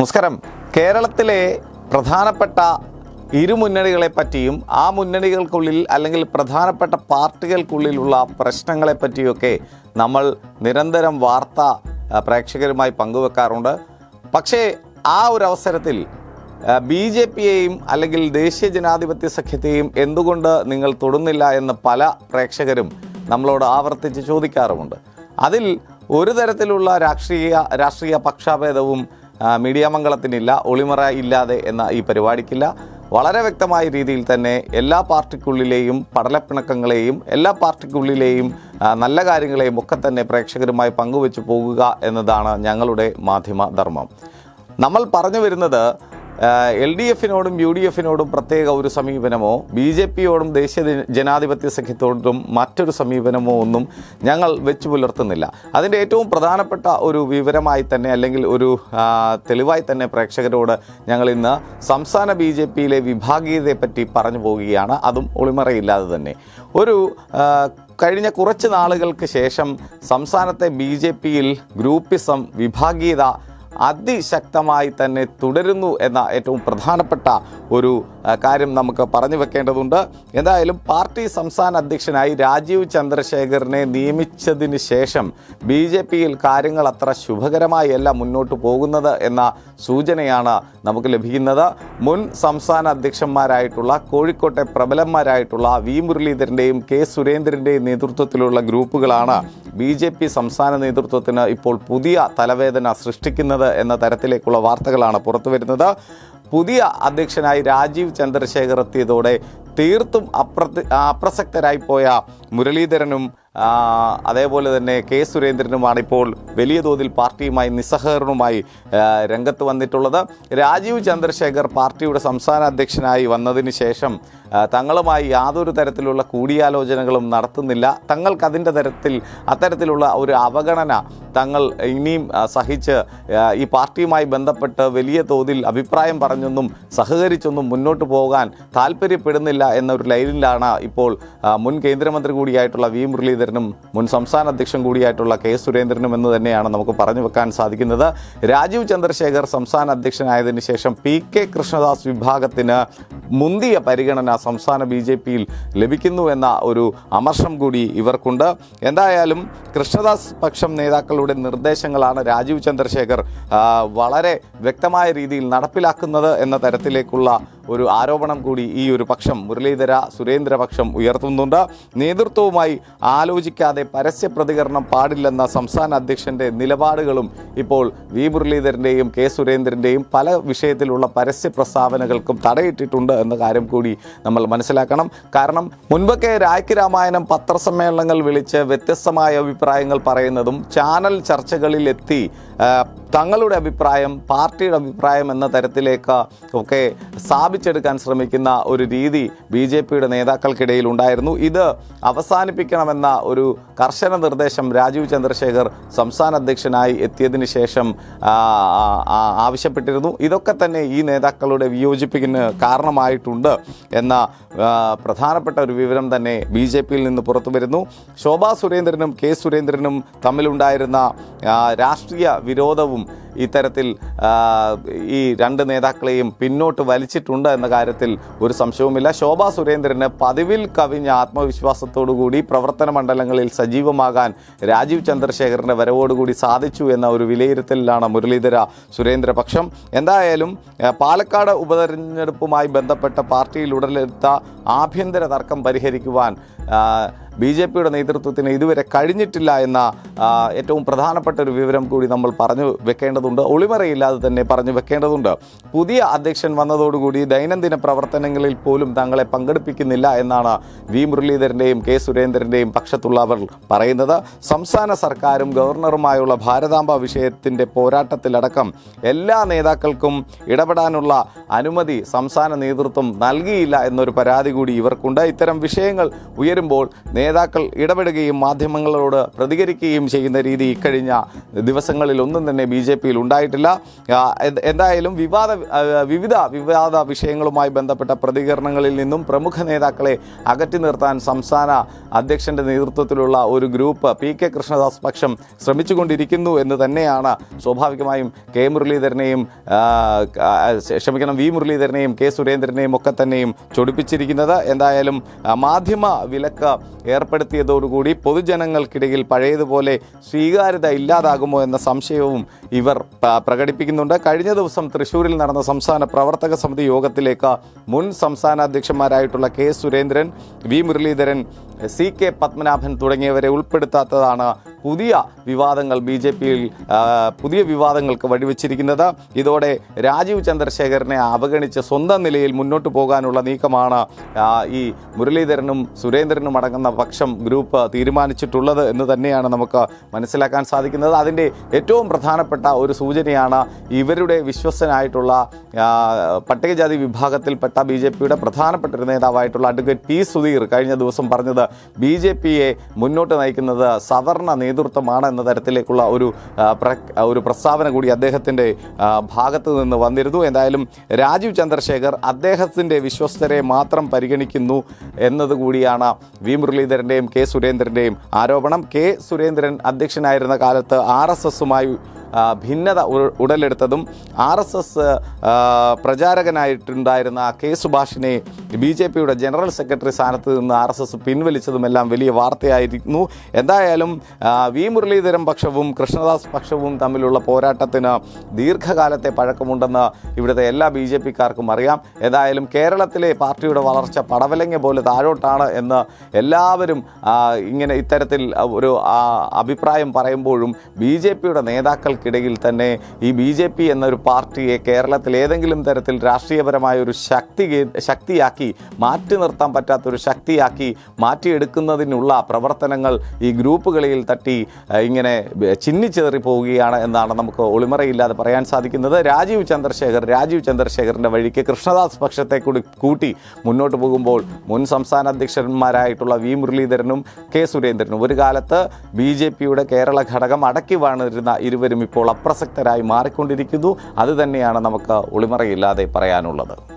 നമസ്കാരം. കേരളത്തിലെ പ്രധാനപ്പെട്ട ഇരു മുന്നണികളെ പറ്റിയും ആ മുന്നണികൾക്കുള്ളിൽ അല്ലെങ്കിൽ പ്രധാനപ്പെട്ട പാർട്ടികൾക്കുള്ളിലുള്ള പ്രശ്നങ്ങളെ പറ്റിയൊക്കെ നമ്മൾ നിരന്തരം വാർത്ത പ്രേക്ഷകരുമായി പങ്കുവെക്കാറുണ്ട്. പക്ഷേ ആ ഒരു അവസരത്തിൽ ബി ജെ പിയെയും അല്ലെങ്കിൽ ദേശീയ ജനാധിപത്യ സഖ്യത്തെയും എന്തുകൊണ്ട് നിങ്ങൾ തൊടുന്നില്ല എന്ന് പല പ്രേക്ഷകരും നമ്മളോട് ആവർത്തിച്ച് ചോദിക്കാറുമുണ്ട്. അതിൽ ഒരു തരത്തിലുള്ള രാഷ്ട്രീയ രാഷ്ട്രീയ പക്ഷാഭേദവും മീഡിയ മംഗളത്തിനില്ല ഒളിമറ ഇല്ലാതെ എന്ന ഈ പരിപാടിക്കില്ല. വളരെ വ്യക്തമായ രീതിയിൽ തന്നെ എല്ലാ പാർട്ടിക്കുള്ളിലെയും പടലപ്പിണക്കങ്ങളെയും എല്ലാ പാർട്ടിക്കുള്ളിലെയും നല്ല കാര്യങ്ങളെയും ഒക്കെ തന്നെ പ്രേക്ഷകരുമായി പങ്കുവെച്ച് പോകുക എന്നതാണ് ഞങ്ങളുടെ മാധ്യമ ധർമ്മം. നമ്മൾ പറഞ്ഞു വരുന്നത് എൽ ഡി എഫിനോടും യു ഡി എഫിനോടും പ്രത്യേക ഒരു സമീപനമോ ബി ജെ പിയോടും ദേശീയ ജനാധിപത്യ സഖ്യത്തോടും മറ്റൊരു സമീപനമോ ഒന്നും ഞങ്ങൾ വെച്ചു പുലർത്തുന്നില്ല. അതിന്റെ ഏറ്റവും പ്രധാനപ്പെട്ട ഒരു വിവരമായി തന്നെ അല്ലെങ്കിൽ ഒരു തെളിവായി തന്നെ പ്രേക്ഷകരോട് ഞങ്ങൾ ഇന്ന് സംസ്ഥാന ബി ജെ പിയിലെ വിഭാഗീയതയെപ്പറ്റി പറഞ്ഞു പോവുകയാണ്. അതും ഒളിമറയില്ലാതെ തന്നെ. ഒരു കഴിഞ്ഞ കുറച്ച് നാളുകൾക്ക് ശേഷം സംസ്ഥാനത്തെ ബി ജെ പിയിൽ ഗ്രൂപ്പിസം വിഭാഗീയത അതിശക്തമായി തന്നെ തുടരുന്നു എന്ന ഏറ്റവും പ്രധാനപ്പെട്ട ഒരു കാര്യം നമുക്ക് പറഞ്ഞു വെക്കേണ്ടതുണ്ട്. എന്തായാലും പാർട്ടി സംസ്ഥാന അധ്യക്ഷനായി രാജീവ് ചന്ദ്രശേഖറിനെ നിയമിച്ചതിന് ശേഷം ബി ജെ പിയിൽ കാര്യങ്ങൾ അത്ര ശുഭകരമായി അല്ല മുന്നോട്ട് പോകുന്നത് എന്ന സൂചനയാണ് നമുക്ക് ലഭിക്കുന്നത്. മുൻ സംസ്ഥാന അധ്യക്ഷന്മാരായിട്ടുള്ള കോഴിക്കോട്ടെ പ്രബലന്മാരായിട്ടുള്ള വി മുരളീധരന്റെയും കെ സുരേന്ദ്രന്റെയും നേതൃത്വത്തിലുള്ള ഗ്രൂപ്പുകളാണ് ബി ജെ പി സംസ്ഥാന നേതൃത്വത്തിന് ഇപ്പോൾ പുതിയ തലവേദന സൃഷ്ടിക്കുന്നത് എന്ന തരത്തിലേക്കുള്ള വാർത്തകളാണ് പുറത്തു വരുന്നത്. പുതിയ അധ്യക്ഷനായി രാജീവ് ചന്ദ്രശേഖർ എത്തിയതോടെ തീർത്തും അപ്രതി അപ്രസക്തരായി പോയ മുരളീധരനും അതേപോലെ തന്നെ കെ സുരേന്ദ്രനുമാണ് ഇപ്പോൾ വലിയ തോതിൽ പാർട്ടിയുമായി നിസ്സഹകരണവുമായി രംഗത്ത് വന്നിട്ടുള്ളത്. രാജീവ് ചന്ദ്രശേഖർ പാർട്ടിയുടെ സംസ്ഥാന അധ്യക്ഷനായി വന്നതിന് ശേഷം തങ്ങളുമായി യാതൊരു തരത്തിലുള്ള കൂടിയാലോചനകളും നടത്തുന്നില്ല. തങ്ങൾക്കതിന്റെ തരത്തിൽ അത്തരത്തിലുള്ള ഒരു അവഗണന തങ്ങൾ ഇനിയും സഹിച്ച് ഈ പാർട്ടിയുമായി ബന്ധപ്പെട്ട് വലിയ തോതിൽ അഭിപ്രായം പറഞ്ഞൊന്നും സഹകരിച്ചൊന്നും മുന്നോട്ട് പോകാൻ താല്പര്യപ്പെടുന്നില്ല എന്നൊരു ലൈനിലാണ് ഇപ്പോൾ മുൻ കേന്ദ്രമന്ത്രി കൂടിയായിട്ടുള്ള വി മുരളീധരനും മുൻ സംസ്ഥാന അധ്യക്ഷൻ കൂടിയായിട്ടുള്ള കെ സുരേന്ദ്രനും എന്ന് തന്നെയാണ് നമുക്ക് പറഞ്ഞു വെക്കാൻ സാധിക്കുന്നത്. രാജീവ് ചന്ദ്രശേഖർ സംസ്ഥാന അധ്യക്ഷനായതിനു ശേഷം പി കെ കൃഷ്ണദാസ് വിഭാഗത്തിന് മുന്തിയ പരിഗണന സംസ്ഥാന ബി ജെ പിയിൽ ലഭിക്കുന്നു എന്ന ഒരു അമർഷം കൂടി ഇവർക്കുണ്ട്. എന്തായാലും കൃഷ്ണദാസ് പക്ഷം നേതാക്കളുടെ നിർദ്ദേശങ്ങളാണ് രാജീവ് ചന്ദ്രശേഖർ വളരെ വ്യക്തമായ രീതിയിൽ നടപ്പിലാക്കുന്നത് എന്ന തരത്തിലേക്കുള്ള ഒരു ആരോപണം കൂടി ഈ ഒരു പക്ഷം മുരളീധര സുരേന്ദ്ര പക്ഷം ഉയർത്തുന്നുണ്ട്. നേതൃത്വവുമായി ആലോചിക്കാതെ പരസ്യ പ്രതികരണം പാടില്ലെന്ന സംസ്ഥാന അധ്യക്ഷന്റെ നിലപാടുകളും ഇപ്പോൾ വി മുരളീധരന്റെയും കെ സുരേന്ദ്രന്റെയും പല വിഷയത്തിലുള്ള പരസ്യ പ്രസ്താവനകൾക്കും തടയിട്ടിട്ടുണ്ട് എന്ന കാര്യം കൂടി നമ്മൾ മനസ്സിലാക്കണം. കാരണം മുൻപൊക്കെ രാഖി രാമായണം പത്രസമ്മേളനങ്ങൾ വിളിച്ച് വ്യത്യസ്തമായ അഭിപ്രായങ്ങൾ പറയുന്നതും ചാനൽ ആ, തങ്ങളുടെ അഭിപ്രായം പാർട്ടിയുടെ അഭിപ്രായം എന്ന തരത്തിലേക്ക് ഒക്കെ സ്ഥാപിച്ചെടുക്കാൻ ശ്രമിക്കുന്ന ഒരു രീതി ബി ജെ പിയുടെ നേതാക്കൾക്കിടയിൽ ഉണ്ടായിരുന്നു. ഇത് അവസാനിപ്പിക്കണമെന്ന ഒരു കർശന നിർദ്ദേശം രാജീവ് ചന്ദ്രശേഖർ സംസ്ഥാന അധ്യക്ഷനായി എത്തിയതിന് ശേഷം ആവശ്യപ്പെട്ടിരുന്നു. ഇതൊക്കെ തന്നെ ഈ നേതാക്കളുടെ വിയോജിപ്പിന് കാരണമായിട്ടുണ്ട് എന്ന പ്രധാനപ്പെട്ട ഒരു വിവരം തന്നെ ബി ജെ പിയിൽ നിന്ന് പുറത്തു വരുന്നു. ശോഭാ സുരേന്ദ്രനും കെ സുരേന്ദ്രനും തമ്മിലുണ്ടായിരുന്ന രാഷ്ട്രീയ വിരോധവും форум ഇത്തരത്തിൽ ഈ രണ്ട് നേതാക്കളെയും പിന്നോട്ട് വലിച്ചിട്ടുണ്ട് എന്ന കാര്യത്തിൽ ഒരു സംശയവുമില്ല. ശോഭാ സുരേന്ദ്രന് പതിവിൽ കവിഞ്ഞ ആത്മവിശ്വാസത്തോടുകൂടി പ്രവർത്തന മണ്ഡലങ്ങളിൽ സജീവമാകാൻ രാജീവ് ചന്ദ്രശേഖരന്റെ വരവോടുകൂടി സാധിച്ചു എന്ന ഒരു വിലയിരുത്തലിലാണ് മുരളീധര സുരേന്ദ്രപക്ഷം. എന്തായാലും പാലക്കാട് ഉപതെരഞ്ഞെടുപ്പുമായി ബന്ധപ്പെട്ട പാർട്ടിയിൽ ഉടലെടുത്ത ആഭ്യന്തര തർക്കം പരിഹരിക്കുവാൻ ബി ജെ പിയുടെ നേതൃത്വത്തിന് ഇതുവരെ കഴിഞ്ഞിട്ടില്ല എന്ന ഏറ്റവും പ്രധാനപ്പെട്ട ഒരു വിവരം കൂടി നമ്മൾ പറഞ്ഞു വെക്കേണ്ടതുണ്ട് ഒളിമറയില്ലാതെ തന്നെ പറഞ്ഞു വെക്കേണ്ടതുണ്ട്. പുതിയ അധ്യക്ഷൻ വന്നതോടുകൂടി ദൈനംദിന പ്രവർത്തനങ്ങളിൽ പോലും തങ്ങളെ പങ്കെടുപ്പിക്കുന്നില്ല എന്നാണ് വി മുരളീധരന്റെയും കെ സുരേന്ദ്രന്റെയും പക്ഷത്തുള്ളവർ പറയുന്നത്. സംസ്ഥാന സർക്കാരും ഗവർണറുമായുള്ള ഭാരതാംബ വിഷയത്തിന്റെ പോരാട്ടത്തിലടക്കം എല്ലാ നേതാക്കൾക്കും ഇടപെടാനുള്ള അനുമതി സംസ്ഥാന നേതൃത്വം നൽകിയില്ല എന്നൊരു പരാതി കൂടി ഇവർക്കുണ്ട്. ഇത്തരം വിഷയങ്ങൾ ഉയരുമ്പോൾ നേതാക്കൾ ഇടപെടുകയും മാധ്യമങ്ങളോട് പ്രതികരിക്കുകയും ചെയ്യുന്ന രീതി ഇക്കഴിഞ്ഞ ദിവസങ്ങളിൽ ഒന്നും തന്നെ ബി ജെ പിയിൽ ഉണ്ടായിട്ടില്ല എന്തായാലും വിവാദ വിവിധ വിവാദ വിഷയങ്ങളുമായി ബന്ധപ്പെട്ട പ്രതികരണങ്ങളിൽ നിന്നും പ്രമുഖ നേതാക്കളെ അകറ്റി നിർത്താൻ സംസ്ഥാന അധ്യക്ഷന്റെ നേതൃത്വത്തിലുള്ള ഒരു ഗ്രൂപ്പ് പി കെ കൃഷ്ണദാസ് പക്ഷം ശ്രമിച്ചുകൊണ്ടിരിക്കുന്നു എന്ന് തന്നെയാണ് സ്വാഭാവികമായും കെ മുരളീധരനെയും ക്ഷമിക്കണം വി മുരളീധരനെയും കെ സുരേന്ദ്രനെയും ഒക്കെ തന്നെയും ചൊടിപ്പിച്ചിരിക്കുന്നത്. എന്തായാലും മാധ്യമ വിലക്ക് ഏർപ്പെടുത്തിയതോടുകൂടി പൊതുജനങ്ങൾക്കിടയിൽ പഴയതുപോലെ സ്വീകാര്യത ഇല്ലാതാകുമോ എന്ന സംശയവും ഇവർ പ്രകടിപ്പിക്കുന്നുണ്ട്. കഴിഞ്ഞ ദിവസം തൃശൂരിൽ നടന്ന സംസ്ഥാന പ്രവർത്തക സമിതി യോഗത്തിലേക്ക് മുൻ സംസ്ഥാന അധ്യക്ഷന്മാരായിട്ടുള്ള K Surendran V Muraleedharan C K Padmanabhan തുടങ്ങിയവരെ ഉൾപ്പെടുത്താത്തതാണ് പുതിയ വിവാദങ്ങൾ ബി ജെ പിയിൽ പുതിയ വിവാദങ്ങൾക്ക് വഴിവെച്ചിരിക്കുന്നത്. ഇതോടെ രാജീവ് ചന്ദ്രശേഖരനെ അവഗണിച്ച് സ്വന്തം നിലയിൽ മുന്നോട്ട് പോകാനുള്ള നീക്കമാണ് ഈ മുരളീധരനും സുരേന്ദ്രനും അടങ്ങുന്ന പക്ഷം ഗ്രൂപ്പ് തീരുമാനിച്ചിട്ടുള്ളത് എന്ന് തന്നെയാണ് നമുക്ക് മനസ്സിലാക്കാൻ സാധിക്കുന്നത്. അതിന്റെ ഏറ്റവും പ്രധാനപ്പെട്ട ഒരു സൂചനയാണ് ഇവരുടെ വിശ്വസ്തനായിട്ടുള്ള പട്ടികജാതി വിഭാഗത്തിൽപ്പെട്ട ബി ജെ പിയുടെ പ്രധാനപ്പെട്ട ഒരു നേതാവായിട്ടുള്ള അഡ്വക്കേറ്റ് പി സുധീർ കഴിഞ്ഞ ദിവസം പറഞ്ഞത് ബി ജെ പിയെ മുന്നോട്ട് നയിക്കുന്നത് സവർണ നേതൃത്വമാണ് എന്ന തരത്തിലേക്കുള്ള ഒരു ഒരു പ്രസ്താവന കൂടി അദ്ദേഹത്തിന്റെ ഭാഗത്ത് നിന്ന് വന്നിരുന്നു. എന്തായാലും രാജീവ് ചന്ദ്രശേഖർ അദ്ദേഹത്തിന്റെ വിശ്വസ്തരെ മാത്രം പരിഗണിക്കുന്നു എന്നതുകൂടിയാണ് വി മുരളീധരന്റെയും കെ സുരേന്ദ്രന്റെയും ആരോപണം. കെ സുരേന്ദ്രൻ അധ്യക്ഷനായിരുന്ന കാലത്ത് ആർ എസ് എസുമായി ഭിന്നത ഉടലെടുത്തതും ആർ എസ് എസ് പ്രചാരകനായിട്ടുണ്ടായിരുന്ന കെ സുഭാഷിനെ ബി ജെ പിയുടെ ജനറൽ സെക്രട്ടറി സ്ഥാനത്ത് നിന്ന് ആർ എസ് എസ് പിൻവലിച്ചതുമെല്ലാം വലിയ വാർത്തയായിരുന്നു. എന്തായാലും വി മുരളീധരൻ പക്ഷവും കൃഷ്ണദാസ് പക്ഷവും തമ്മിലുള്ള പോരാട്ടത്തിന് ദീർഘകാലത്തെ പഴക്കമുണ്ടെന്ന് ഇവിടുത്തെ എല്ലാ ബി ജെ പിക്കാർക്കും അറിയാം. ഏതായാലും കേരളത്തിലെ പാർട്ടിയുടെ വളർച്ച പടവലങ്ങ പോലെ താഴോട്ടാണ് എന്ന് എല്ലാവരും ഇങ്ങനെ ഇത്തരത്തിൽ ഒരു അഭിപ്രായം പറയുമ്പോഴും ബി ജെ പിയുടെ നേതാക്കൾക്കിടയിൽ തന്നെ ഈ ബി ജെ പി എന്നൊരു പാർട്ടിയെ കേരളത്തിൽ ഏതെങ്കിലും തരത്തിൽ രാഷ്ട്രീയപരമായ ഒരു ശക്തി ശക്തിയാക്കി മാറ്റി നിർത്താൻ പറ്റാത്തൊരു ശക്തിയാക്കി മാറ്റിയെടുക്കുന്നതിനുള്ള പ്രവർത്തനങ്ങൾ ഈ ഗ്രൂപ്പുകളിൽ തട്ടി ഇങ്ങനെ ചിന്നിച്ചേറി പോവുകയാണ് എന്നാണ് നമുക്ക് ഒളിമറയില്ലാതെ പറയാൻ സാധിക്കുന്നത് രാജീവ് ചന്ദ്രശേഖർ രാജീവ് ചന്ദ്രശേഖറിന്റെ വഴിക്ക് കൃഷ്ണദാസ് പക്ഷത്തെ കൂടി കൂട്ടി മുന്നോട്ട് പോകുമ്പോൾ മുൻ സംസ്ഥാന അധ്യക്ഷന്മാരായിട്ടുള്ള വി മുരളീധരനും കെ സുരേന്ദ്രനും ഒരു കാലത്ത് ബി ജെ പിയുടെ കേരള ഘടകം അടക്കി വാണിരുന്ന ഇരുവരും ഇപ്പോൾ അപ്രസക്തരായി മാറിക്കൊണ്ടിരിക്കുന്നു. അത് തന്നെയാണ് നമുക്ക് ഒളിമറയില്ലാതെ പറയാനുള്ളത്.